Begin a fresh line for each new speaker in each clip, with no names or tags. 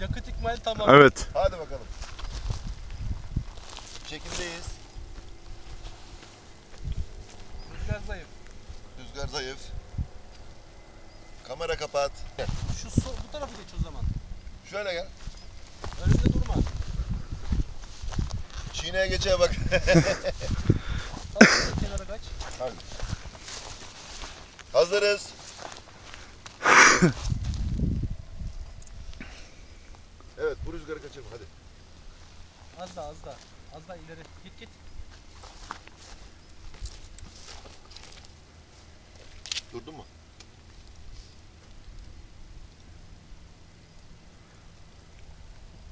Yakıt ikmali tamam.
Evet.
Hadi bakalım. Çekimdeyiz.
Rüzgar zayıf.
Rüzgar zayıf. Kamera kapat.
Şu so bu tarafa geç o zaman.
Şöyle gel.
Önümde durma.
Çiğneye geçeye bak.
Kenara kaç.
Hazırız. evet bu rüzgarı kaçırma hadi.
Az daha az daha. Az daha ileri. Git git.
Durdun mu?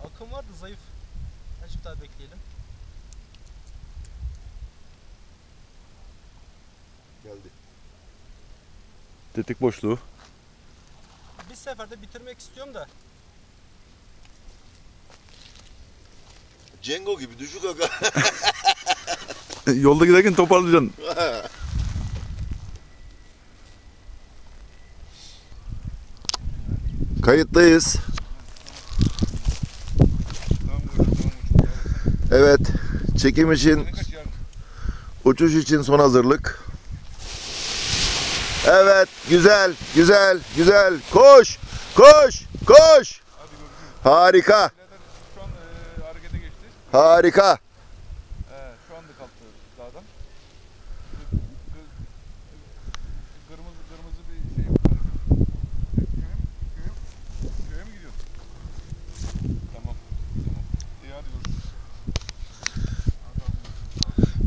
Akım vardı zayıf. Azıcık daha bekleyelim.
Geldi.
Tetik boşluğu.
Bir seferde bitirmek istiyorum da.
Cengo gibi düşük aga.
Yolda giderken toparlayacaksın.
Kayıttayız. Evet. Çekim için, uçuş için son hazırlık. Evet. Güzel, güzel, güzel. Koş, koş, koş. Harika,
Şu an e, harekete geçti.
Harika.
Evet, şu anda kalktı dağdan. Kırmızı kırmızı bir şey. Köye mi? Köye mi? Gidiyorsun? Tamam. Tamam. İyi hadi görüşürüz.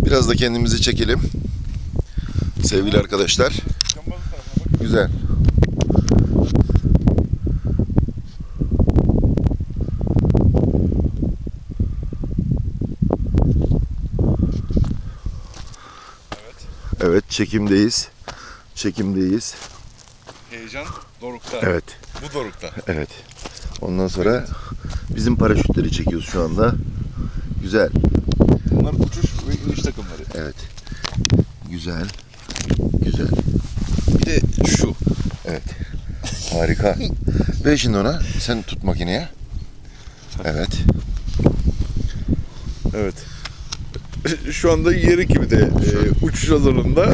Biraz da kendimizi çekelim. Sevgili arkadaşlar. Güzel.
Evet.
Evet, çekimdeyiz. Çekimdeyiz.
Heyecan dorukta.
Evet.
Bu dorukta.
Evet. Ondan sonra bizim paraşütleri çekiyoruz şu anda. Güzel.
Bunlar uçuş ve iniş takımları.
Evet. Güzel. Güzel.
Bir de şu.
Evet. Harika. Ve şimdi ona sen tut makineye. Evet.
Evet. Şu anda yeri gibi de e, uçuş hazırlığında.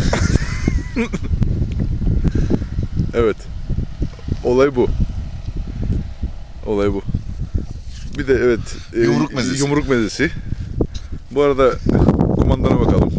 evet. Olay bu. Olay bu. Bir de evet. e,
Yumruk mezesi.
Yumruk mezesi. Bu arada kumandana bakalım.